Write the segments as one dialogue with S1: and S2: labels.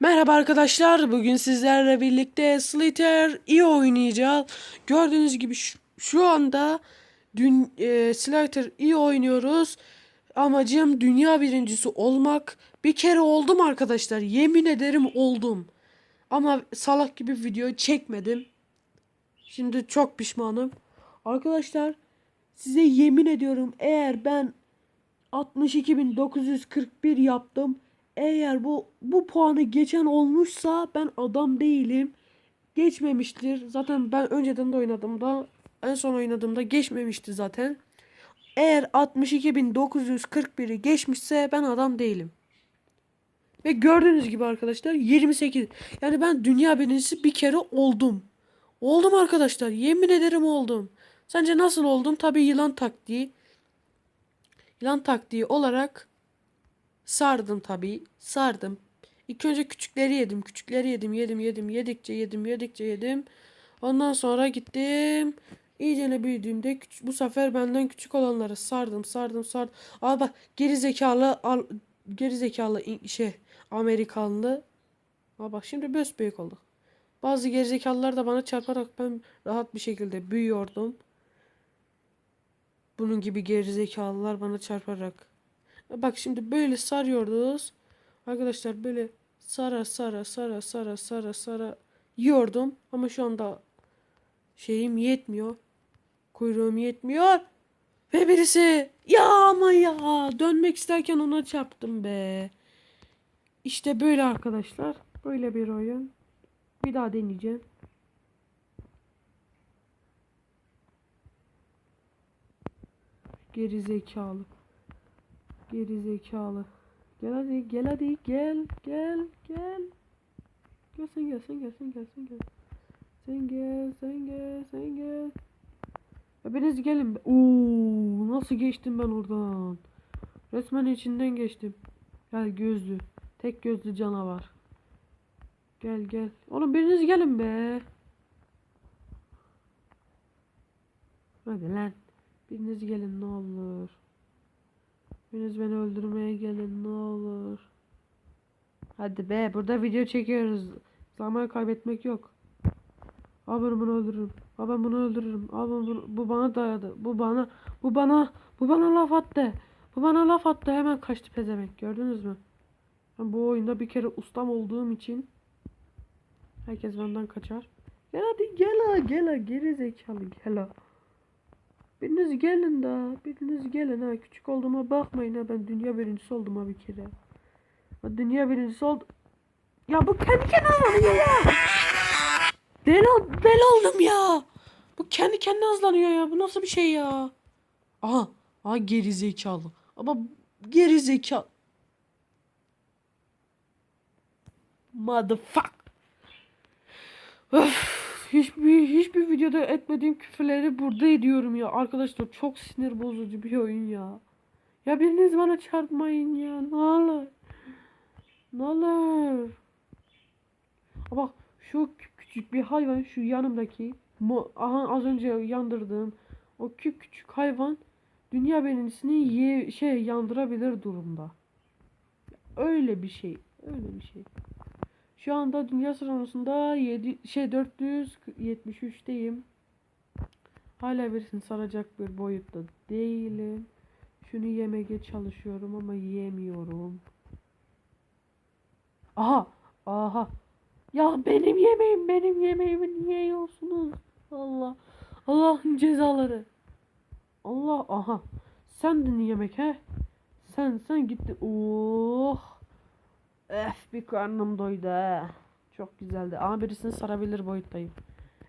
S1: Merhaba arkadaşlar. Bugün sizlerle birlikte Slither iyi oynayacağız. Gördüğünüz gibi şu, anda dün e, Slither iyi oynuyoruz. Amacım dünya birincisi olmak. Bir kere oldum arkadaşlar. Yemin ederim oldum. Ama salak gibi video çekmedim. Şimdi çok pişmanım. Arkadaşlar size yemin ediyorum eğer ben 62.941 yaptım. Eğer bu bu puanı geçen olmuşsa ben adam değilim. Geçmemiştir. Zaten ben önceden de oynadığımda en son oynadığımda geçmemişti zaten. Eğer 62.941'i geçmişse ben adam değilim. Ve gördüğünüz gibi arkadaşlar 28. Yani ben dünya birincisi bir kere oldum. Oldum arkadaşlar. Yemin ederim oldum. Sence nasıl oldum? Tabii yılan taktiği. Yılan taktiği olarak sardım tabii. Sardım. İlk önce küçükleri yedim. Küçükleri yedim. Yedim yedim. Yedikçe yedim. Yedikçe yedim. Ondan sonra gittim. İyicene büyüdüğümde bu sefer benden küçük olanları sardım sardım sardım. Aa bak geri zekalı al, geri zekalı şey Amerikanlı. Aa bak şimdi büyük olduk. Bazı gerizekalılar da bana çarparak ben rahat bir şekilde büyüyordum. Bunun gibi gerizekalılar bana çarparak. Bak şimdi böyle sarıyoruz. Arkadaşlar böyle sara sara sara sara sara sara yiyordum. Ama şu anda şeyim yetmiyor. Kuyruğum yetmiyor. Ve birisi ya ama ya dönmek isterken ona çarptım be. İşte böyle arkadaşlar. Böyle bir oyun. Bir daha deneyeceğim. Geri zekalı. Geri zekalı. Gel hadi gel hadi gel gel gel. Gel sen gel sen gel sen gel sen gel. Sen gel sen gel sen gel. Hepiniz gelin. Oo, nasıl geçtim ben oradan? Resmen içinden geçtim. Gel gözlü. Tek gözlü canavar. Gel gel. Oğlum biriniz gelin be. Hadi lan. Biriniz gelin ne olur. Biriniz beni öldürmeye gelin ne olur. Hadi be burada video çekiyoruz. Zaman kaybetmek yok. Abi ben bunu öldürürüm. Abi ben bunu öldürürüm. Abi ben bunu, bu bana dayadı. Bu bana bu bana bu bana laf attı. Bu bana laf attı. Hemen kaçtı pezevenk. Gördünüz mü? Ben bu oyunda bir kere ustam olduğum için herkes benden kaçar. Gel hadi gel ha gel ha geri zekalı gel ha. Biriniz gelin daha. Biriniz gelin ha. Küçük olduğuma bakmayın ha. Ben dünya birincisi oldum ha bir kere. Ha, dünya birincisi oldum. Ya bu kendi kendine hızlanıyor ya. Deli, deli oldum ya. Bu kendi kendine hızlanıyor ya. Bu nasıl bir şey ya? Aha. Aha geri zekalı. Ama geri zekalı. Motherfuck. Öf. Hiçbir hiçbir videoda etmediğim küfürleri burada ediyorum ya. Arkadaşlar çok sinir bozucu bir oyun ya. Ya biriniz bana çarpmayın ya. Ne olur. Ne olur. Bak şu kü- küçük bir hayvan şu yanımdaki aha az önce yandırdığım o küçük küçük hayvan dünya birincisini ye şey yandırabilir durumda. Öyle bir şey. Öyle bir şey. Şu anda dünya sıralamasında 7 şey 473'teyim. Hala birisini saracak bir boyutta değilim. Şunu yemeye çalışıyorum ama yemiyorum. Aha! Aha! Ya benim yemeğim, benim yemeğimi niye yiyorsunuz? Allah! Allah'ın cezaları. Allah! Aha! Sendin yemek he? Sen sen gitti. Oh! Öf bir karnım doydu ha. Çok güzeldi. Ama birisini sarabilir boyuttayım.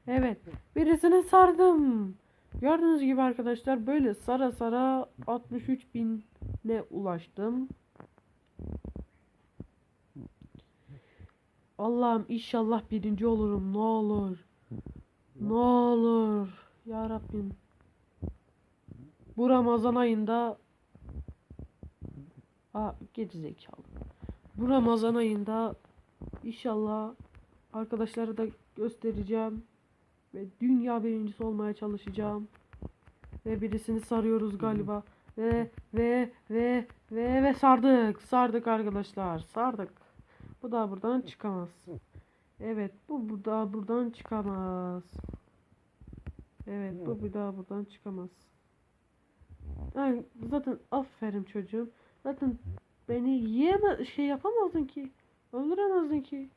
S1: Evet. Birisini sardım. Gördüğünüz gibi arkadaşlar böyle sara sara 63 bine ulaştım. Allah'ım inşallah birinci olurum. Ne olur. Ne olur. Ya Rabbim. Bu Ramazan ayında Aa geri zekalı. Bu Ramazan ayında inşallah arkadaşlara da göstereceğim ve dünya birincisi olmaya çalışacağım. Ve birisini sarıyoruz galiba. Ve ve ve ve ve sardık. Sardık arkadaşlar. Sardık. Bu da buradan çıkamaz. Evet bu, bu da buradan çıkamaz. Evet bu bir daha buradan çıkamaz. Ay, zaten aferin çocuğum. Zaten beni yiyeme şey yapamazdın ki. Öldüremezdin ki.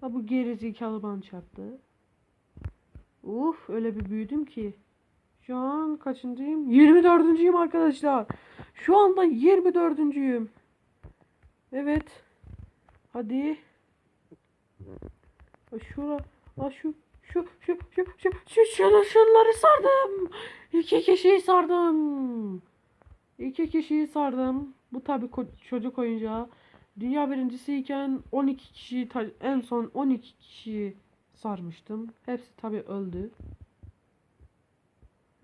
S1: Ha bu geri zekalı bana çarptı. Uf öyle bir büyüdüm ki. Şu an kaçıncıyım? 24. arkadaşlar. Şu anda 24. Evet. Hadi. Ha, Şura. Ha, şu. Şu. Şu. Şu. Şu. Şu. Şunu, şunları sardım. İki kişiyi sardım. İki kişiyi sardım. Bu tabi çocuk oyuncağı. Dünya birincisiyken 12 kişi en son 12 kişiyi sarmıştım. Hepsi tabi öldü.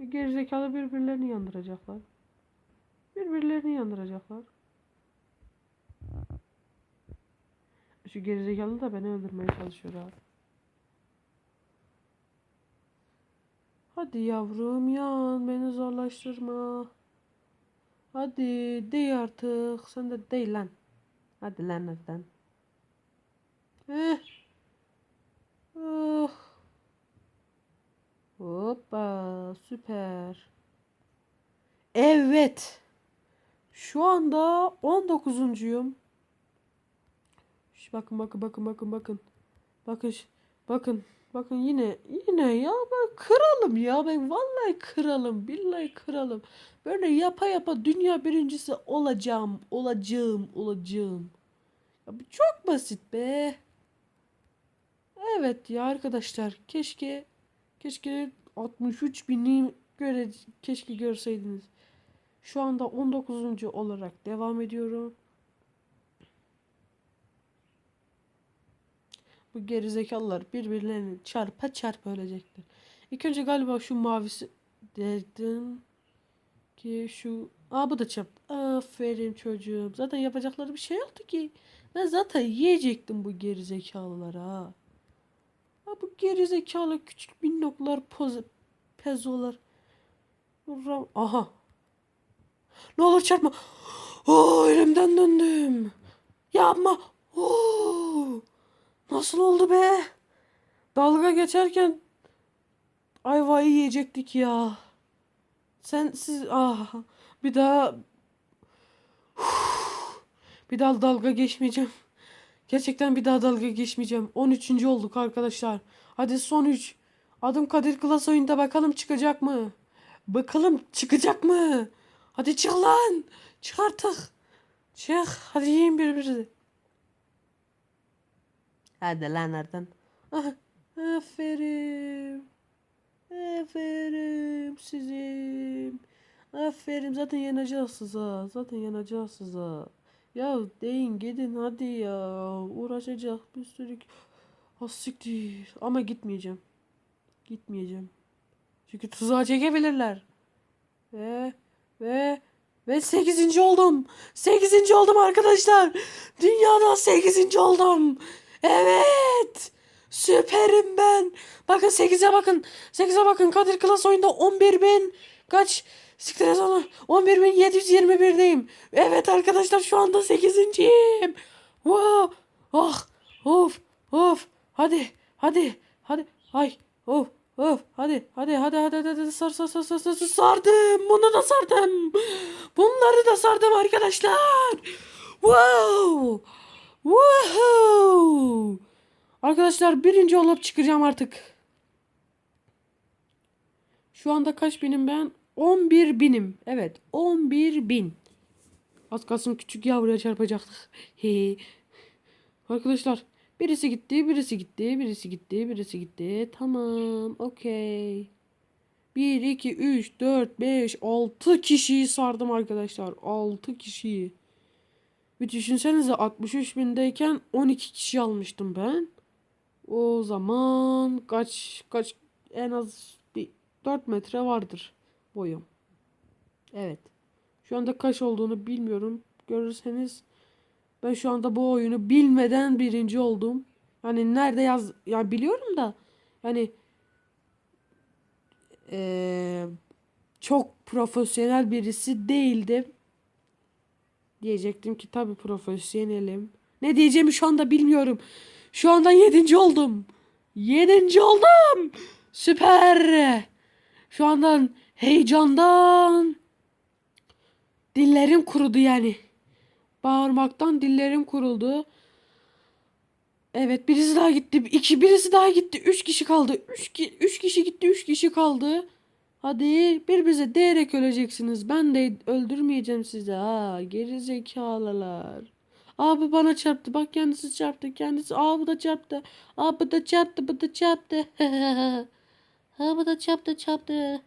S1: Gerizekalı birbirlerini yandıracaklar. Birbirlerini yandıracaklar. Şu gerizekalı da beni öldürmeye çalışıyor abi. Hadi yavrum yan beni zorlaştırma. Hadi dey artık. Sen de dey lan. Hadi lan lan. Eh. Oh. Hoppa süper. Evet. Şu anda 19'uncuyum. Şş, bakın bakın bakın bakın bakın. Bakın bakın bakın yine yine ya ben kralım ya ben vallahi kralım billahi kralım. Böyle yapa yapa dünya birincisi olacağım olacağım olacağım. Ya bu çok basit be. Evet ya arkadaşlar keşke keşke 63 bini göre keşke görseydiniz. Şu anda 19. olarak devam ediyorum. Bu gerizekalılar birbirlerini çarpa çarpa ölecekler. İlk önce galiba şu mavisi dedim ki şu Aa bu da çarptı. Aferin çocuğum. Zaten yapacakları bir şey yoktu ki. Ben zaten yiyecektim bu gerizekalıları ha. Ha bu gerizekalı küçük minnoklar poz pezolar. Ram- Aha. Ne olur çarpma. Oo elimden döndüm. Yapma. Oo. Nasıl oldu be? Dalga geçerken ayvayı yiyecektik ya. Sen siz ah bir daha bir daha dalga geçmeyeceğim. Gerçekten bir daha dalga geçmeyeceğim. 13. olduk arkadaşlar. Hadi son 3. Adım Kadir Klas oyunda bakalım çıkacak mı? Bakalım çıkacak mı? Hadi çık lan. Çık artık. Çık. Hadi yiyin birbirinizi. Hadi lan oradan. Ah, aferin. Aferin sizin. Aferin zaten yanacağız ha. Zaten yanacağız ha. Ya deyin gidin hadi ya. Uğraşacak bir sürü. Ah siktir. Ama gitmeyeceğim. Gitmeyeceğim. Çünkü tuzağa çekebilirler. Ve ve ve 8. oldum. 8. oldum arkadaşlar. Dünyada 8. oldum. Evet. Süperim ben. Bakın 8'e bakın. 8'e bakın. Kadir Klas oyunda 11 bin. Kaç? Siktir onu. 11.721'deyim. Evet arkadaşlar şu anda 8.yim. Wow. Oh. Of. Of. Hadi. Hadi. Hadi. Ay. Of. Of. Hadi. Hadi. Hadi. Hadi. Hadi. hadi. Sar, sar, sar, sar, sar. Sardım. Bunu da sardım. Bunları da sardım arkadaşlar. Wow. Wow. Arkadaşlar birinci olup çıkacağım artık. Şu anda kaç binim ben? 11 binim. Evet 11 bin. Az kalsın küçük yavruya çarpacaktık. He. Arkadaşlar birisi gitti, birisi gitti, birisi gitti, birisi gitti. Tamam, okey. 1, 2, 3, 4, 5, 6 kişiyi sardım arkadaşlar. 6 kişiyi. Bir düşünsenize 63 bindeyken 12 kişi almıştım ben. O zaman kaç kaç en az bir 4 metre vardır boyum. Evet. Şu anda kaç olduğunu bilmiyorum. Görürseniz ben şu anda bu oyunu bilmeden birinci oldum. Yani nerede yaz yani biliyorum da yani eee, çok profesyonel birisi değildim. Diyecektim ki tabii profesyonelim. Ne diyeceğimi şu anda bilmiyorum. Şu anda yedinci oldum. Yedinci oldum. Süper. Şu andan heyecandan dillerim kurudu yani. Bağırmaktan dillerim kuruldu. Evet birisi daha gitti. İki birisi daha gitti. Üç kişi kaldı. Üç, ki, üç kişi gitti. Üç kişi kaldı. Hadi birbirinize değerek öleceksiniz. Ben de öldürmeyeceğim sizi. Ha geri zekalılar. Aa bu bana çarptı. Bak kendisi çarptı. Kendisi. Aa bu da çarptı. Aa bu da çarptı. Bu da çarptı. ha bu da çarptı çarptı.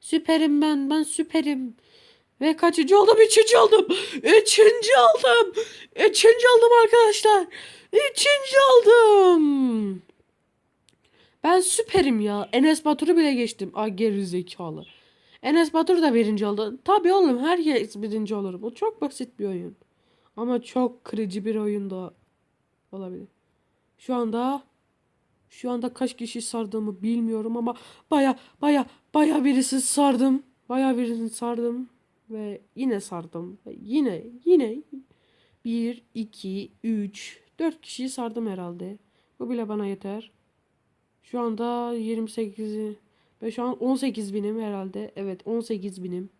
S1: Süperim ben. Ben süperim. Ve kaçıncı oldum? Üçüncü oldum. Üçüncü oldum. Üçüncü oldum arkadaşlar. Üçüncü oldum. Ben süperim ya. Enes Batur'u bile geçtim. Ay geri zekalı. Enes Batur da birinci oldu. Tabii oğlum herkes birinci olur. Bu çok basit bir oyun. Ama çok kırıcı bir oyun da olabilir. Şu anda şu anda kaç kişi sardığımı bilmiyorum ama baya baya baya birisi sardım. Baya birisini sardım ve yine sardım. Ve yine yine 1 2 3 4 kişiyi sardım herhalde. Bu bile bana yeter. Şu anda 28'i ve şu an 18 binim herhalde. Evet 18 binim.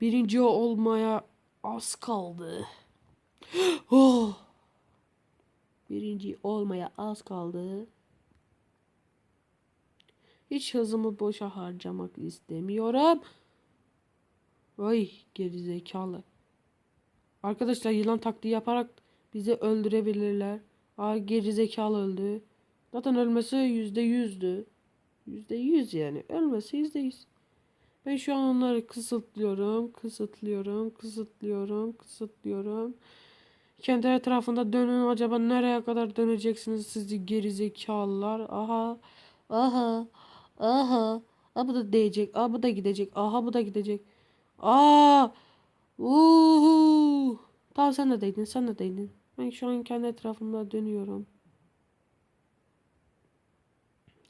S1: Birinci olmaya az kaldı. Oh. Birinci olmaya az kaldı. Hiç hızımı boşa harcamak istemiyorum. Ay gerizekalı. Arkadaşlar yılan taktiği yaparak bizi öldürebilirler. Aa gerizekalı öldü. Zaten ölmesi yüzde yüzdü. Yüzde yüz yani. Ölmesi yüzde yüz. Ben şu an onları kısıtlıyorum, kısıtlıyorum, kısıtlıyorum, kısıtlıyorum. Kendi etrafında dönün. Acaba nereye kadar döneceksiniz sizi gerizekalılar? Aha, aha, aha. Aa, bu da değecek. Aa, bu da gidecek. Aha, bu da gidecek. Aa, uhu. Tamam sen de değdin, sen de değdin. Ben şu an kendi etrafımda dönüyorum.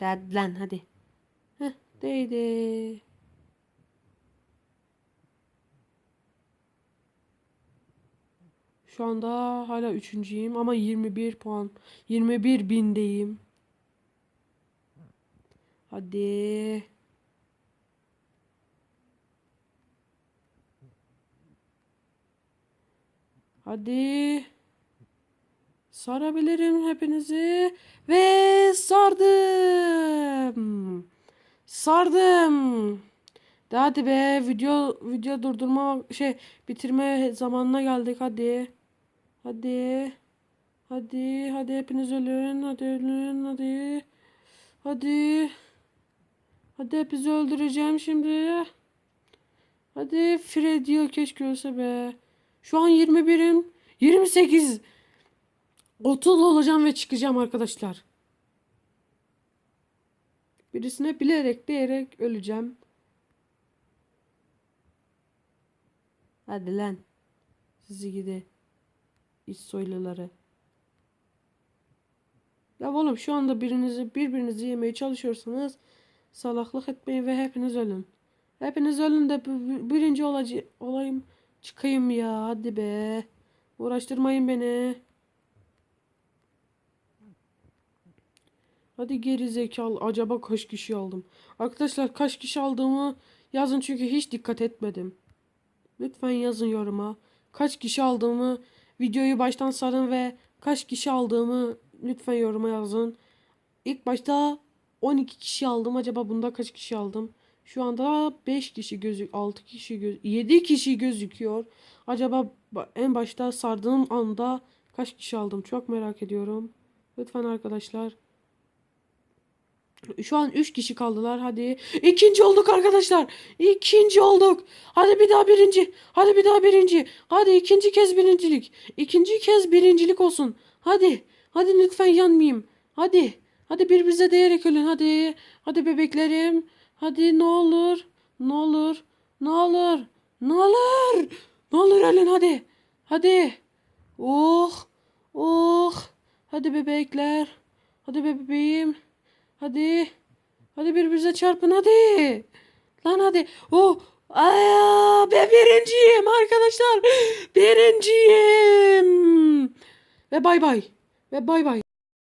S1: Lan hadi. Heh, değdi. Şu anda hala üçüncüyüm ama 21 puan. 21 bindeyim. Hadi. Hadi. Sarabilirim hepinizi. Ve sardım. Sardım. De hadi be video video durdurma şey bitirme zamanına geldik hadi. Hadi. Hadi hadi hepiniz ölün. Hadi ölün hadi. Hadi. Hadi hepinizi öldüreceğim şimdi. Hadi Freddy keşke ölse be. Şu an 21'im. 28. 30 olacağım ve çıkacağım arkadaşlar. Birisine bilerek diyerek öleceğim. Hadi lan. Sizi gidi. İç soyluları. Ya oğlum şu anda birinizi birbirinizi yemeye çalışıyorsanız salaklık etmeyin ve hepiniz ölün. Hepiniz ölün de birinci olacı olayım çıkayım ya hadi be. Uğraştırmayın beni. Hadi geri zekalı. Acaba kaç kişi aldım? Arkadaşlar kaç kişi aldığımı yazın çünkü hiç dikkat etmedim. Lütfen yazın yoruma. Kaç kişi aldığımı videoyu baştan sarın ve kaç kişi aldığımı lütfen yoruma yazın. İlk başta 12 kişi aldım. Acaba bunda kaç kişi aldım? Şu anda 5 kişi gözük 6 kişi göz 7 kişi gözüküyor. Acaba ba- en başta sardığım anda kaç kişi aldım? Çok merak ediyorum. Lütfen arkadaşlar şu an 3 kişi kaldılar. Hadi. İkinci olduk arkadaşlar. İkinci olduk. Hadi bir daha birinci. Hadi bir daha birinci. Hadi ikinci kez birincilik. İkinci kez birincilik olsun. Hadi. Hadi lütfen yanmayayım. Hadi. Hadi birbirinize değerek ölün. Hadi. Hadi bebeklerim. Hadi ne olur. Ne olur. Ne olur. Ne olur. Ne olur ölün hadi. Hadi. Oh. Oh. Hadi bebekler. Hadi bebeğim. Hadi. Hadi birbirinize çarpın hadi. Lan hadi. Oh. Aa, ben birinciyim arkadaşlar. Birinciyim. Ve bay bay. Ve bay bay.